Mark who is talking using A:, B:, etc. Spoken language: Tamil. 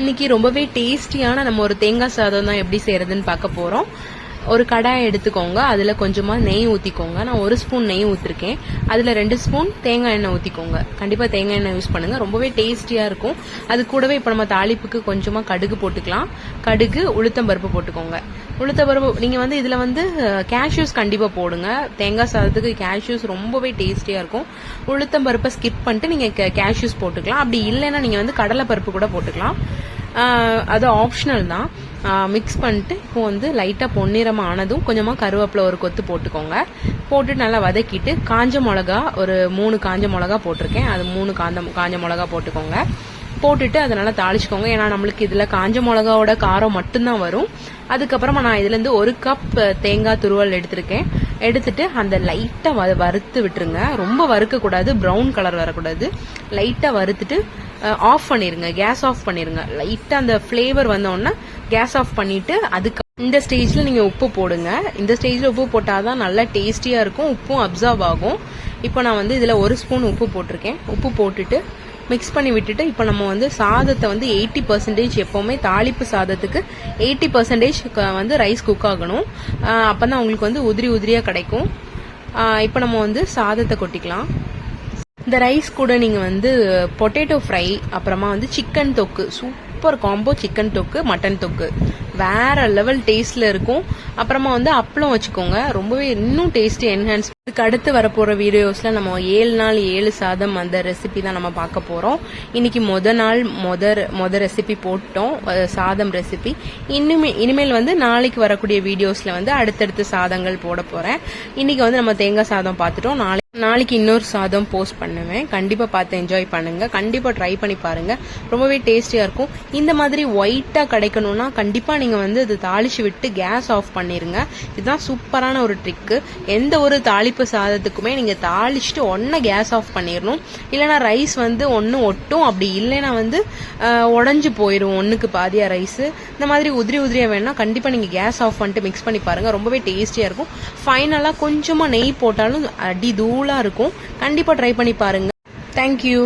A: இன்னைக்கு ரொம்பவே டேஸ்டியான நம்ம ஒரு தேங்காய் சாதம் தான் எப்படி செய்யறதுன்னு பார்க்க போறோம். ஒரு கடாய் எடுத்துக்கோங்க. அதில் கொஞ்சமாக நெய் ஊற்றிக்கோங்க நான் ஒரு ஸ்பூன் நெய் ஊற்றிருக்கேன் அதில் ரெண்டு ஸ்பூன் தேங்காய் எண்ணெய் ஊற்றிக்கோங்க கண்டிப்பாக தேங்காய் எண்ணெய் யூஸ் பண்ணுங்கள் ரொம்பவே டேஸ்டியாக இருக்கும். அது கூடவே இப்போ நம்ம தாளிப்புக்கு கொஞ்சமாக கடுகு போட்டுக்கலாம். கடுகு உளுத்தம் பருப்பு போட்டுக்கோங்க. உளுத்தம்பருப்பு பருப்பு வந்து இதில் வந்து கேஷ்யூஸ் கண்டிப்பாக போடுங்க. தேங்காய் சாதத்துக்கு கேஷ்யூஸ் ரொம்பவே டேஸ்டியாக இருக்கும். உளுத்தம் பருப்பை ஸ்கிப் பண்ணிட்டு நீங்கள் கேஷ்யூஸ் போட்டுக்கலாம். அப்படி இல்லைன்னா நீங்கள் வந்து கடலை பருப்பு கூட போட்டுக்கலாம். அது ஆப்ஷனல் தான். மிக்ஸ் பண்ணிட்டு இப்போ வந்து லைட்டாக பொன்னிறமாக ஆனதும் கொஞ்சமாக கருவேப்பிலை ஒரு கொத்து போட்டுக்கோங்க. போட்டுட்டு நல்லா வதக்கிட்டு காஞ்ச மிளகா ஒரு மூணு காஞ்ச மிளகா போட்டிருக்கேன். அது மூணு காந்த காஞ்ச மிளகா போட்டுக்கோங்க. போட்டுட்டு அதை நல்லா தாளிச்சுக்கோங்க. ஏன்னா நம்மளுக்கு இதில் காஞ்ச மிளகாவோட காரம் மட்டும்தான் வரும். அதுக்கப்புறமா நான் இதுலேருந்து ஒரு கப் தேங்காய் துருவல் எடுத்திருக்கேன். எடுத்துட்டு அந்த லைட்டாக வ வறுத்து விட்டுருங்க. ரொம்ப வறுக்கக்கூடாது. ப்ரௌன் கலர் வரக்கூடாது. லைட்டாக வறுத்துட்டு ஆஃப் பண்ணிருங்க கேஸ் ஆஃப் பண்ணிருங்க. லைட்டாக அந்த ஃப்ளேவர் வந்தோடனே கேஸ் ஆஃப் பண்ணிட்டு அதுக்கு இந்த ஸ்டேஜ்ல நீங்க உப்பு போடுங்க. இந்த ஸ்டேஜ்ல உப்பு போட்டாதான் நல்லா டேஸ்டியா இருக்கும் உப்பும் அப்சர்வ் ஆகும். இப்போ நான் வந்து இதுல ஒரு ஸ்பூன் உப்பு போட்டிருக்கேன். உப்பு போட்டுட்டு மிக்ஸ் பண்ணி விட்டுட்டு இப்போ நம்ம வந்து சாதத்தை வந்து எயிட்டி பர்சன்டேஜ் எப்போவுமே தாளிப்பு சாதத்துக்கு எயிட்டி பர்சன்டேஜ் வந்து ரைஸ் குக் ஆகணும். அப்போ தான் உங்களுக்கு வந்து உதிரி உதிரியாக கிடைக்கும். இப்போ நம்ம வந்து சாதத்தை கொட்டிக்கலாம். இந்த ரைஸ் கூட நீங்கள் வந்து பொட்டேட்டோ ஃப்ரை அப்புறமா வந்து சிக்கன் தொக்கு. சூப்பர் காம்போ சிக்கன் தொக்கு மட்டன் தொக்கு. வேற லெவல் டேஸ்ட்ல இருக்கும். அப்புறமா வந்து அப்பளம் வச்சுக்கோங்க. ரொம்பவே இன்னும் டேஸ்ட் என்ஹான்ஸ் இதுக்கு அடுத்து வரப்போற வீடியோஸ்ல நம்ம ஏழு நாள் ஏழு சாதம் அந்த ரெசிபி தான் நம்ம பார்க்க போறோம். இன்னைக்கு முத நாள் முத முத ரெசிபி போட்டோம். சாதம் ரெசிபி இன்னுமே இனிமேல் வந்து நாளைக்கு வரக்கூடிய வீடியோஸ்ல வந்து அடுத்தடுத்து சாதங்கள் போட போறேன். இன்னைக்கு வந்து நம்ம தேங்காய் சாதம் பார்த்துட்டோம். நாளைக்கு நாளைக்கு இன்னொரு சாதம் போஸ்ட் பண்ணுவேன். கண்டிப்பாக பார்த்து என்ஜாய் பண்ணுங்கள் கண்டிப்பாக ட்ரை பண்ணி பாருங்கள் ரொம்பவே டேஸ்டியாக இருக்கும். இந்த மாதிரி ஒயிட்டாக கிடைக்கணும்னா கண்டிப்பாக நீங்கள் வந்து இது தாளிச்சு விட்டு கேஸ் ஆஃப் பண்ணிடுங்க இதுதான் சூப்பரான ஒரு ட்ரிக்கு எந்த ஒரு தாளிப்பு சாதத்துக்குமே நீங்கள் தாளிச்சுட்டு ஒன்றை கேஸ் ஆஃப் பண்ணிடணும் இல்லைன்னா ரைஸ் வந்து ஒன்று ஒட்டும். அப்படி இல்லைன்னா வந்து உடஞ்சி போயிடும் ஒன்றுக்கு பாதியாக ரைஸ் இந்த மாதிரி உதிரி உதிரியாக வேணால் கண்டிப்பாக நீங்கள் கேஸ் ஆஃப் பண்ணிட்டு மிக்ஸ் பண்ணி பாருங்கள் ரொம்பவே டேஸ்டியாக இருக்கும். ஃபைனலாக கொஞ்சமாக நெய் போட்டாலும் அடி தூளா இருக்கும். கண்டிப்பா ட்ரை பண்ணி பாருங்க. தேங்க்யூ